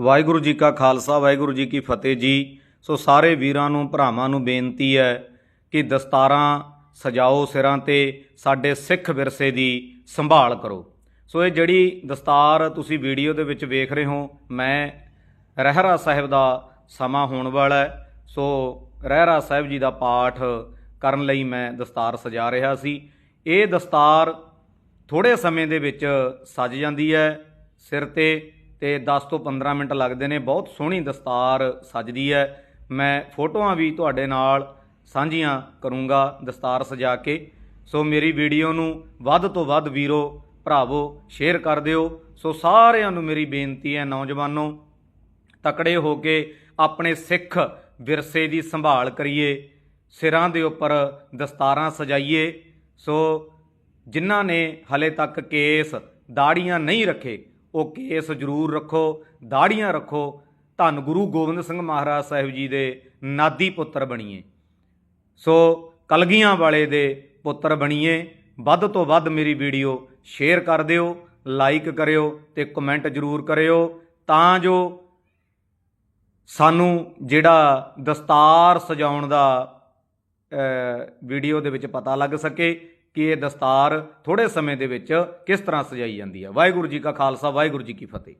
ਵਾਹਿਗੁਰੂ ਜੀ ਕਾ ਖਾਲਸਾ, ਵਾਹਿਗੁਰੂ ਜੀ ਕੀ ਫਤਿਹ ਜੀ। ਸੋ ਸਾਰੇ ਵੀਰਾਂ ਨੂੰ, ਭਰਾਵਾਂ ਨੂੰ ਬੇਨਤੀ ਹੈ ਕਿ ਦਸਤਾਰਾਂ ਸਜਾਓ ਸਿਰਾਂ ਤੇ, ਸਾਡੇ ਸਿੱਖ ਵਿਰਸੇ ਦੀ ਸੰਭਾਲ ਕਰੋ। ਸੋ ਇਹ ਜਿਹੜੀ ਦਸਤਾਰ ਤੁਸੀਂ ਵੀਡੀਓ ਦੇ ਵਿੱਚ ਵੇਖ ਰਹੇ ਹੋ, ਮੈਂ ਰਹਿਰਾ ਸਾਹਿਬ ਦਾ ਸਮਾਂ ਹੋਣ ਵਾਲਾ ਹੈ। ਸੋ ਰਹਿਰਾ ਸਾਹਿਬ ਜੀ ਦਾ ਪਾਠ ਕਰਨ ਲਈ ਮੈਂ ਦਸਤਾਰ ਸਜਾ ਰਿਹਾ ਸੀ। ਇਹ ਦਸਤਾਰ ਥੋੜੇ ਸਮੇਂ ਦੇ ਵਿੱਚ ਸਜ ਜਾਂਦੀ ਹੈ, ਸਿਰ ਤੇ ਤੇ 10 ਤੋਂ 15 ਮਿੰਟ ਲੱਗਦੇ ਨੇ। ਬਹੁਤ ਸੋਹਣੀ ਦਸਤਾਰ ਸਜਦੀ ਹੈ। ਮੈਂ ਫੋਟੋਆਂ ਵੀ ਤੁਹਾਡੇ ਨਾਲ ਸਾਂਝੀਆਂ ਕਰੂੰਗਾ ਦਸਤਾਰ ਸਜਾ ਕੇ। ਸੋ ਮੇਰੀ ਵੀਡੀਓ ਨੂੰ ਵੱਧ ਤੋਂ ਵੱਧ ਵੀਰੋ, ਭਰਾਵੋ, ਸ਼ੇਅਰ ਕਰ ਦਿਓ। ਸੋ ਸਾਰਿਆਂ ਨੂੰ ਮੇਰੀ ਬੇਨਤੀ ਹੈ ਨੌਜਵਾਨੋ, ਤਕੜੇ ਹੋ ਕੇ ਆਪਣੇ ਸਿੱਖ ਵਿਰਸੇ ਦੀ ਸੰਭਾਲ ਕਰੀਏ। ਸਿਰਾਂ ਦੇ ਉੱਪਰ ਦਸਤਾਰਾਂ ਸਜਾਈਏ। ਸੋ ਜਿਨ੍ਹਾਂ ਨੇ ਹਲੇ ਤੱਕ ਕੇਸ ਦਾੜੀਆਂ ਨਹੀਂ ਰੱਖੇ ਉਹ ਕੇਸ ਜ਼ਰੂਰ ਰੱਖੋ, ਦਾੜੀਆਂ ਰੱਖੋ। ਧੰਨ ਗੁਰੂ ਗੋਬਿੰਦ ਸਿੰਘ ਮਹਾਰਾਜ ਸਾਹਿਬ ਜੀ ਦੇ ਨਾਦੀ ਪੁੱਤਰ ਬਣੀਏ। ਸੋ ਕਲਗੀਆਂ ਵਾਲੇ ਦੇ ਪੁੱਤਰ ਬਣੀਏ। ਵੱਧ ਤੋਂ ਵੱਧ ਮੇਰੀ ਵੀਡੀਓ ਸ਼ੇਅਰ ਕਰ ਦਿਓ, ਲਾਈਕ ਕਰਿਓ ਤੇ ਕਮੈਂਟ ਜ਼ਰੂਰ ਕਰਿਓ ਤਾਂ ਜੋ ਸਾਨੂੰ ਜਿਹੜਾ ਦਸਤਾਰ ਸਜਾਉਣ ਦਾ ਵੀਡੀਓ ਦੇ ਵਿੱਚ ਪਤਾ ਲੱਗ ਸਕੇ ਕਿ ਇਹ ਦਸਤਾਰ ਥੋੜੇ ਸਮੇਂ ਦੇ ਵਿੱਚ ਕਿਸ ਤਰ੍ਹਾਂ ਸਜਾਈ ਜਾਂਦੀ ਹੈ? ਵਾਹਿਗੁਰੂ ਜੀ ਕਾ ਖਾਲਸਾ, ਵਾਹਿਗੁਰੂ ਜੀ ਕੀ ਫਤਿਹ।